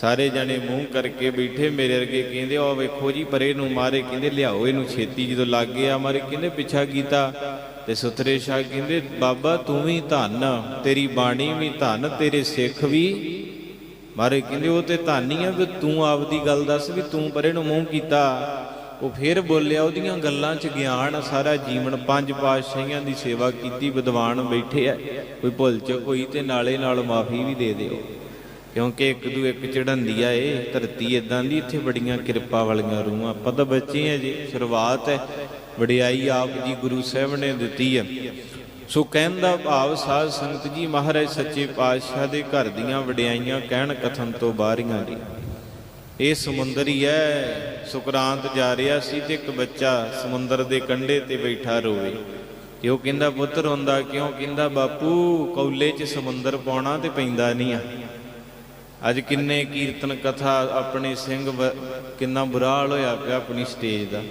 ਸਾਰੇ ਜਣੇ ਮੂੰਹ ਕਰਕੇ ਬੈਠੇ ਮੇਰੇ ਵਰਗੇ ਕਹਿੰਦੇ ਉਹ ਵੇਖੋ ਜੀ, ਪਰੇ ਨੂੰ ਮਾਰੇ, ਕਹਿੰਦੇ ਲਿਆਓ ਇਹਨੂੰ ਛੇਤੀ ਜਦੋਂ ਲੱਗ ਗਿਆ ਮਾਰੇ, ਕਹਿੰਦੇ ਪਿੱਛਾ ਕੀਤਾ ਤੇ ਸੁਥਰੇ ਸ਼ਾਹ ਕਹਿੰਦੇ, ਬਾਬਾ ਤੂੰ ਵੀ ਧੰਨ, ਤੇਰੀ ਬਾਣੀ ਵੀ ਧੰਨ, ਤੇਰੇ ਸਿੱਖ ਵੀ। ਮਾਰੇ ਕਹਿੰਦੇ, ਉਹ ਤੇ ਧਾਨੀ ਆ ਵੀ ਤੂੰ ਆਪਦੀ ਗੱਲ ਦੱਸ ਵੀ ਤੂੰ ਪਰੇ ਨੂੰ ਮੂੰਹ ਕੀਤਾ। ਉਹ ਫੇਰ ਬੋਲਿਆ, ਉਹਦੀਆਂ ਗੱਲਾਂ 'ਚ ਗਿਆਨ ਸਾਰਾ ਜੀਵਨ ਪੰਜ ਪਾਤਸ਼ਾਹੀਆਂ ਦੀ ਸੇਵਾ ਕੀਤੀ, ਵਿਦਵਾਨ ਬੈਠੇ ਆ। ਕੋਈ ਭੁੱਲ ਚ ਕੋਈ ਤੇ ਨਾਲੇ ਨਾਲ ਮਾਫੀ ਵੀ ਦੇ ਦਿਓ। ਕਿਉਂਕਿ ਇੱਕ ਦੂ ਇੱਕ ਚੜੰਦੀ ਆ ਇਹ, ਧਰਤੀ ਇਦਾਂ ਦੀ, ਇੱਥੇ ਬੜੀਆਂ ਕਿਰਪਾ ਵਾਲੀਆਂ ਰੂਹਾਂ। ਆਪਾਂ ਤਾਂ ਬੱਚੇ ਆ ਜੀ, ਸ਼ੁਰੂਆਤ ਹੈ, ਵਡਿਆਈ ਆਪ ਜੀ ਗੁਰੂ ਸਾਹਿਬ ਨੇ ਦਿੱਤੀ ਹੈ ਸੋ ਕਹਿਣ ਦਾ ਭਾਵ, ਸਾਧ ਸੰਗਤ ਜੀ, ਮਹਾਰਾਜ ਸੱਚੇ ਪਾਤਸ਼ਾਹ ਦੇ ਘਰ ਦੀਆਂ ਵਡਿਆਈਆਂ ਕਹਿਣ ਕਥਨ ਤੋਂ ਬਾਹਰੀਆਂ ਜੀ। ਇਹ ਸਮੁੰਦਰ ਹੀ ਹੈ, ਸੁਕਰਾਂਤ ਜਾ ਰਿਹਾ ਸੀ ਤੇ ਇੱਕ ਬੱਚਾ ਸਮੁੰਦਰ ਦੇ ਕੰਢੇ ਤੇ ਬੈਠਾ ਰੋਵੇ। ਤੇ ਉਹ ਕਹਿੰਦਾ, ਪੁੱਤਰ ਹੁੰਦਾ ਕਿਉਂ? ਕਹਿੰਦਾ, ਬਾਪੂ, ਕੌਲੇ 'ਚ ਸਮੁੰਦਰ ਪਾਉਣਾ ਤੇ ਪੈਂਦਾ ਨਹੀਂ ਆ। ਅੱਜ ਕਿੰਨੇ ਕੀਰਤਨ ਕਥਾ ਆਪਣੇ ਸਿੰਘ ਕਿੰਨਾ ਬੁਰਾ ਹਾਲ ਹੋਇਆ ਪਿਆ ਆਪਣੀ ਸਟੇਜ ਦਾ।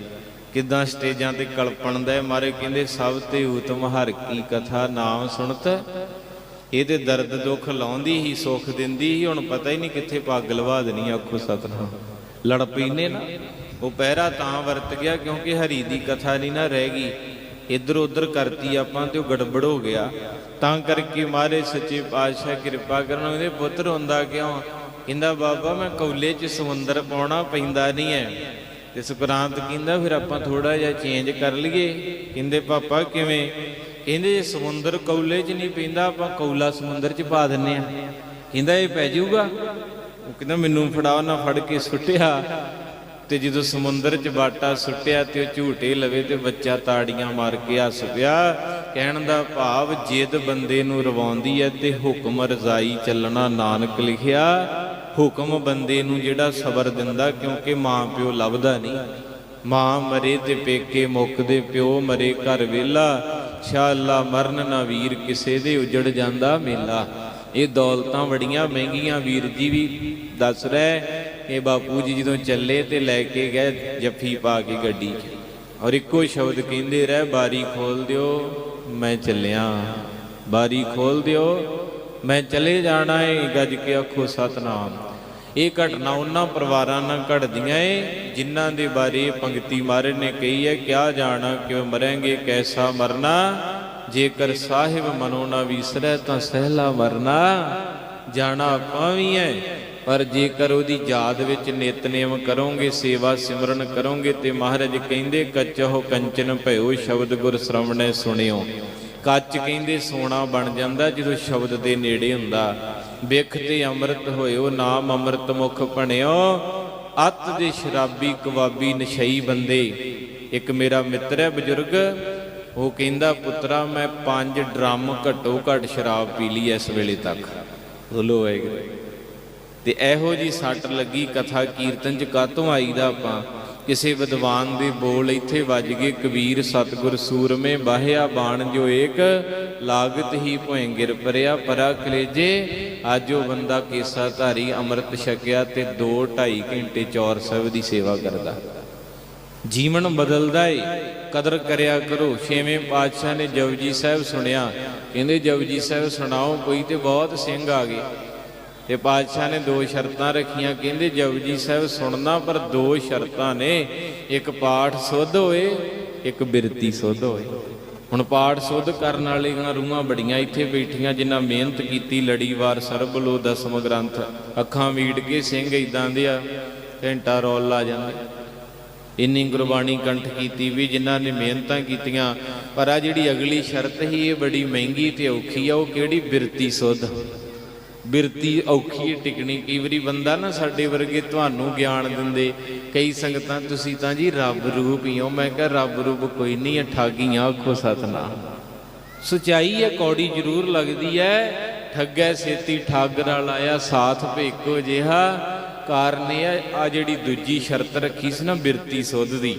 ਕਿਦਾਂ ਸਟੇਜਾਂ ਤੇ ਕਲਪਣ ਦਾ ਮਾਰੇ ਕਹਿੰਦੇ, ਸਭ ਤੇ ਉਤਮ ਹਰ ਕੀ ਕਥਾ ਨਾਮ ਸੁਣਤ। ਇਹਦੇ ਦਰਦ ਦੁੱਖ ਲਾਉਂਦੀ ਹੀ, ਸੁੱਖ ਦਿੰਦੀ ਹੀ। ਹੁਣ ਪਤਾ ਹੀ ਨਹੀਂ ਕਿੱਥੇ ਪੱਗ ਲਵਾ ਦੇਣੀ ਆਖੋ ਸਤਨਾਮ। ਲੜ ਪੀਨੇ ਨਾ। ਉਹ ਪਹਿਰਾ ਤਾਂ ਵਰਤ ਗਿਆ ਕਿਉਂਕਿ ਹਰੀ ਦੀ ਕਥਾ ਨਹੀਂ ਨਾ ਰਹਿ ਗਈ। ਇੱਧਰ ਉੱਧਰ ਕਰਤੀ ਆਪਾਂ ਤੇ ਉਹ ਗੜਬੜ ਹੋ ਗਿਆ। ਤਾਂ ਕਰਕੇ ਮਾਰੇ ਸੱਚੇ ਪਾਤਸ਼ਾਹ ਕਿਰਪਾ ਕਰਨ, ਉਹਦੇ ਪੁੱਤਰ ਹੁੰਦਾ ਕਿਉਂ? ਕਹਿੰਦਾ, ਬਾਬਾ, ਮੈਂ ਕੌਲੇ 'ਚ ਸਮੁੰਦਰ ਪਾਉਣਾ ਪੈਂਦਾ ਨਹੀਂ ਹੈ। ਤੇ ਸੁਕਰਾਂਤ ਕਹਿੰਦਾ, ਫਿਰ ਆਪਾਂ ਥੋੜਾ ਜਿਹਾ ਚੇਂਜ ਕਰ ਲਈਏ। ਕਹਿੰਦੇ, ਪਾਪਾ, ਕਿਵੇਂ? ਕਹਿੰਦੇ, ਜੇ ਸਮੁੰਦਰ ਕੌਲੇ 'ਚ ਨਹੀਂ ਪੈਂਦਾ, ਆਪਾਂ ਕੌਲਾ ਸਮੁੰਦਰ 'ਚ ਪਾ ਦਿੰਨੇ ਆ ਕਹਿੰਦਾ, ਇਹ ਪੈ ਜਾਊਗਾ? ਉਹ ਕਹਿੰਦਾ, ਮੈਨੂੰ ਫੜਾਓ, ਨਾ ਫੜ ਕੇ ਸੁੱਟਿਆ। ਤੇ ਜਦੋਂ ਸਮੁੰਦਰ 'ਚ ਬਾਟਾ ਸੁੱਟਿਆ ਤੇ ਉਹ ਝੂਟੇ ਲਵੇ ਤੇ ਬੱਚਾ ਤਾੜੀਆਂ ਮਾਰ ਕੇ ਹੱਸ ਪਿਆ। ਕਹਿਣ ਦਾ ਭਾਵ ਜਿੱਦ ਬੰਦੇ ਨੂੰ ਰਵਾਉਂਦੀ ਹੈ ਤੇ ਹੁਕਮ ਰਜ਼ਾਈ ਚੱਲਣਾ ਨਾਨਕ ਲਿਖਿਆ। ਹੁਕਮ ਬੰਦੇ ਨੂੰ ਜਿਹੜਾ ਸਬਰ ਦਿੰਦਾ ਕਿਉਂਕਿ ਮਾਂ ਪਿਓ ਲੱਭਦਾ ਨਹੀਂ। ਮਾਂ ਮਰੇ ਤੇ ਪੇਕੇ ਮੁੱਕਦੇ, ਪਿਓ ਮਰੇ ਘਰ ਵੇਲਾ ਸ਼ਾ ਅੱਲਾ ਮਰਨ ਨਾ ਵੀਰ ਕਿਸੇ ਦੇ ਉਜੜ ਜਾਂਦਾ ਮੇਲਾ। ਇਹ ਦੌਲਤਾਂ ਬੜੀਆਂ ਮਹਿੰਗੀਆਂ ਵੀਰ ਜੀ ਵੀ ਦੱਸ ਰਿਹਾ ਇਹ ਬਾਪੂ ਜੀ ਜਦੋਂ ਚੱਲੇ ਤੇ ਲੈ ਕੇ ਗਏ ਜੱਫੀ ਪਾ ਕੇ ਗੱਡੀ 'ਚ। ਔਰ ਇੱਕੋ ਸ਼ਬਦ ਕਹਿੰਦੇ ਰਹਿ, ਬਾਰੀ ਖੋਲ ਦਿਓ, ਮੈਂ ਚੱਲਿਆ। ਬਾਰੀ ਖੋਲ ਦਿਓ, ਮੈਂ ਚਲੇ ਜਾਣਾ ਏ, ਗੱਜ ਕੇ ਆਖੋ, ਸਤਨਾਮ। ਇਹ ਘਟਨਾ ਉਹਨਾਂ ਪਰਿਵਾਰਾਂ ਨਾਲ ਘਟਦੀਆਂ ਏ, ਜਿਨ੍ਹਾਂ ਦੇ ਬਾਰੇ ਪੰਕਤੀ ਮਾਰੇ ਨੇ ਕਹੀ ਹੈ, ਕਿਆ ਜਾਣਾ, ਕਿਉਂ ਮਰਾਂਗੇ, ਕੈਸਾ ਮਰਨਾ? ਜੇਕਰ ਸਾਹਿਬ ਮਨੋ ਨਾ ਵਿਸਰੈ ਤਾਂ ਸਹਿਲਾ ਮਰਨਾ। ਜਾਣਾ ਆਪਾਂ ਵੀ ਹੈ ਪਰ ਜੇਕਰ ਉਹਦੀ ਯਾਦ ਵਿੱਚ ਨਿਤਨੇਮ ਕਰੋਗੇ, ਸੇਵਾ ਸਿਮਰਨ ਕਰੋਗੇ, ਤੇ ਮਹਾਰਾਜ ਕਹਿੰਦੇ, ਕੱਚੋ ਕੰਚਨ ਭਇਓ ਸ਼ਬਦ ਗੁਰ ਸ਼ਰਵਣੈ ਸੁਣਿਓ। ਕੱਚ ਕਹਿੰਦੇ, ਸੋਨਾ ਬਣ ਜਾਂਦਾ ਜਦੋਂ ਸ਼ਬਦ ਦੇ ਨੇੜੇ ਹੁੰਦਾ। ਵਿਖ ਤੇ ਅੰਮ੍ਰਿਤ ਹੋਇਓ, ਨਾਮ ਅੰਮ੍ਰਿਤ ਮੁਖ ਭਣਿਓ। ਅਤ ਦੇ ਸ਼ਰਾਬੀ ਕਵਾਬੀ ਨਸ਼ਈ ਬੰਦੇ। ਇੱਕ ਮੇਰਾ ਮਿੱਤਰ ਹੈ ਬਜ਼ੁਰਗ, ਉਹ ਕਹਿੰਦਾ, ਪੁੱਤਰਾ, ਮੈਂ ਪੰਜ ਡਰਮ ਘੱਟੋ ਘੱਟ ਸ਼ਰਾਬ ਪੀ ਲਈ ਇਸ ਵੇਲੇ ਤੱਕ। ਬੋਲੋ ਵਾਹਿਗੁਰੂ। ਤੇ ਇਹੋ ਜੀ ਸੱਟ ਲੱਗੀ ਕਥਾ ਕੀਰਤਨ ਚ ਕਾਤੋਂ ਆਈਦਾ ਆਪਾਂ? ਕਿਸੇ ਵਿਦਵਾਨ ਦੇ ਬੋਲ ਇੱਥੇ ਵੱਜ ਗਏ, ਕਬੀਰ ਸਤਗੁਰ ਸੂਰਮੇ ਬਾਹਿਆ ਬਾਣ ਜੋ ਏਕ, ਲਾਗਤ ਹੀ ਭੋਏ ਗਿਰ ਪਰਿਆ ਪਰਾ ਕਲੇਜੇ ਅੱਜ ਉਹ ਬੰਦਾ ਕੇਸਾ ਧਾਰੀ ਅੰਮ੍ਰਿਤ ਛਕਿਆ ਤੇ 2 2.5 ਘੰਟੇ ਚੌਰ ਸਾਹਿਬ ਦੀ ਸੇਵਾ ਕਰਦਾ। ਜੀਵਨ ਬਦਲਦਾ ਏ, ਕਦਰ ਕਰਿਆ ਕਰੋ। ਛੇਵੇਂ ਪਾਤਸ਼ਾਹ ਨੇ ਜਪਜੀ ਸਾਹਿਬ ਸੁਣਿਆ। ਕਹਿੰਦੇ, ਜਪਜੀ ਸਾਹਿਬ ਸੁਣਾਓ, ਕੋਈ ਤੇ ਬਹੁਤ ਸਿੰਘ ਆ ਗਏ। ਤੇ ਪਾਤਸ਼ਾਹ ਨੇ ਦੋ ਸ਼ਰਤਾਂ ਰੱਖੀਆਂ, ਕਹਿੰਦੇ ਜਪਜੀ ਸਾਹਿਬ ਸੁਣਨਾ, ਪਰ ਦੋ ਸ਼ਰਤਾਂ ਨੇ, ਇੱਕ ਪਾਠ ਸੁੱਧ ਹੋਏ, ਇੱਕ ਬਿਰਤੀ ਸੁੱਧ ਹੋਏ। ਹੁਣ ਪਾਠ ਸੁੱਧ ਕਰਨ ਵਾਲੀਆਂ ਰੂਹਾਂ ਬੜੀਆਂ ਇੱਥੇ ਬੈਠੀਆਂ, ਜਿਨ੍ਹਾਂ ਮਿਹਨਤ ਕੀਤੀ ਲੜੀਵਾਰ ਸਰਬ ਲੋ ਦਸਮ ਗ੍ਰੰਥ, ਅੱਖਾਂ ਮੀਟ ਕੇ ਸਿੰਘ ਇਦਾਂ ਦੇ ਆ, ਘੰਟਾ ਰੋਲ ਲਾ ਜਾਂਦੇ। ਇੰਨੀ ਗੁਰਬਾਣੀ ਕੰਠ ਕੀਤੀ ਵੀ ਜਿਨ੍ਹਾਂ ਨੇ ਮਿਹਨਤਾਂ ਕੀਤੀਆਂ, ਪਰ ਆ ਜਿਹੜੀ ਅਗਲੀ ਸ਼ਰਤ ਹੀ ਇਹ ਬੜੀ ਮਹਿੰਗੀ ਤੇ ਔਖੀ ਆ, ਉਹ ਕਿਹੜੀ ਬਿਰਤੀ ਸੁੱਧ? ਬਿਰਤੀ ਔਖੀ ਟਿਕਣੀ। ਕਈ ਵਾਰੀ ਬੰਦਾ ਨਾ ਸਾਡੇ ਵਰਗੇ ਤੁਹਾਨੂੰ ਗਿਆਨ ਦਿੰਦੇ। ਕਈ ਸੰਗਤਾਂ ਤੁਸੀਂ ਤਾਂ ਜੀ ਰੱਬ ਰੂਪ ਹੀ ਹੋ। ਮੈਂ ਕਿਹਾ ਰੱਬ ਰੂਪ ਕੋਈ ਨਹੀਂ ਹੈ ਠਾਗੀਆਂ ਆਖੋ ਸਤਨਾਮ। ਸਚਾਈ ਹੈ, ਕੌੜੀ ਜ਼ਰੂਰ ਲੱਗਦੀ ਹੈ। ਠੱਗੈ ਸੇਤੀ, ਠੱਗ ਨਾਲ ਆਇਆ ਸਾਥ ਭੇਕੋ ਜਿਹਾ। ਕਾਰਨ ਇਹ ਹੈ, ਆ ਜਿਹੜੀ ਦੂਜੀ ਸ਼ਰਤ ਰੱਖੀ ਸੀ ਨਾ, ਬਿਰਤੀ ਸੁੱਧ ਦੀ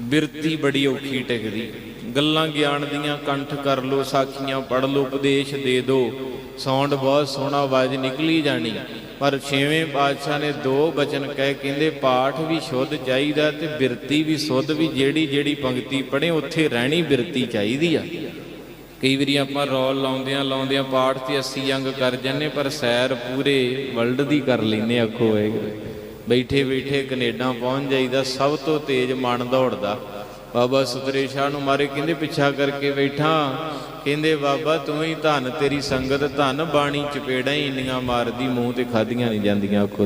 ਬਿਰਤੀ ਬੜੀ ਔਖੀ ਟਿਕਦੀ। ਗੱਲਾਂ ਗਿਆਨ ਦੀਆਂ, ਕੰਠ ਕਰ ਲੋ ਸਾਖੀਆਂ ਪੜ ਲੋ ਉਪਦੇਸ਼ ਦੇ ਦੋ। ਸਾਊਂਡ ਬਹੁਤ ਸੋਹਣਾ ਆਵਾਜ਼ ਨਿਕਲੀ ਜਾਣੀ। ਪਰ ਛੇਵੇਂ ਪਾਤਸ਼ਾਹ ਨੇ ਦੋ ਬਚਨ ਕਹਿ, ਕਹਿੰਦੇ, ਪਾਠ ਵੀ ਸ਼ੁੱਧ ਚਾਹੀਦਾ ਤੇ ਬਿਰਤੀ ਵੀ ਸ਼ੁੱਧ, ਵੀ ਜਿਹੜੀ ਜਿਹੜੀ ਪੰਕਤੀ ਪੜ੍ਹੇ, ਉੱਥੇ ਰਹਿਣੀ ਬਿਰਤੀ ਚਾਹੀਦੀ ਆ। ਕਈ ਵਾਰੀ ਆਪਾਂ ਰੌਲ ਲਾਉਂਦਿਆਂ ਲਾਉਂਦਿਆਂ ਪਾਠ ਤੇ 80 ਅੰਗ ਕਰ ਜੰਨੇ ਪਰ ਸੈਰ ਪੂਰੇ ਵਰਲਡ ਦੀ ਕਰ ਲੈਨੇ ਆਖੋ ਵਾਹਿਗੁਰੂ ਬੈਠੇ ਬੈਠੇ ਕੈਨੇਡਾ ਪਹੁੰਚ ਜਾਈਦਾ, ਸਭ ਤੋਂ ਤੇਜ਼ ਮਨ ਦੌੜਦਾ। ਬਾਬਾ ਸੁਤਰੇ ਸ਼ਾਹ ਨੂੰ ਮਾਰੇ ਕਹਿੰਦੇ ਪਿੱਛਾ ਕਰਕੇ ਬੈਠਾ। ਕਹਿੰਦੇ, ਬਾਬਾ, ਤੂੰ ਹੀ ਧੰਨ, ਤੇਰੀ ਸੰਗਤ ਧੰਨ, ਬਾਣੀ ਚਪੇੜਾਂ ਹੀ ਇੰਨੀਆਂ ਮਾਰਦੀ, ਮੂੰਹ ਤੇ ਖਾਧੀਆਂ ਨਹੀਂ ਜਾਂਦੀਆਂ ਆਖੋ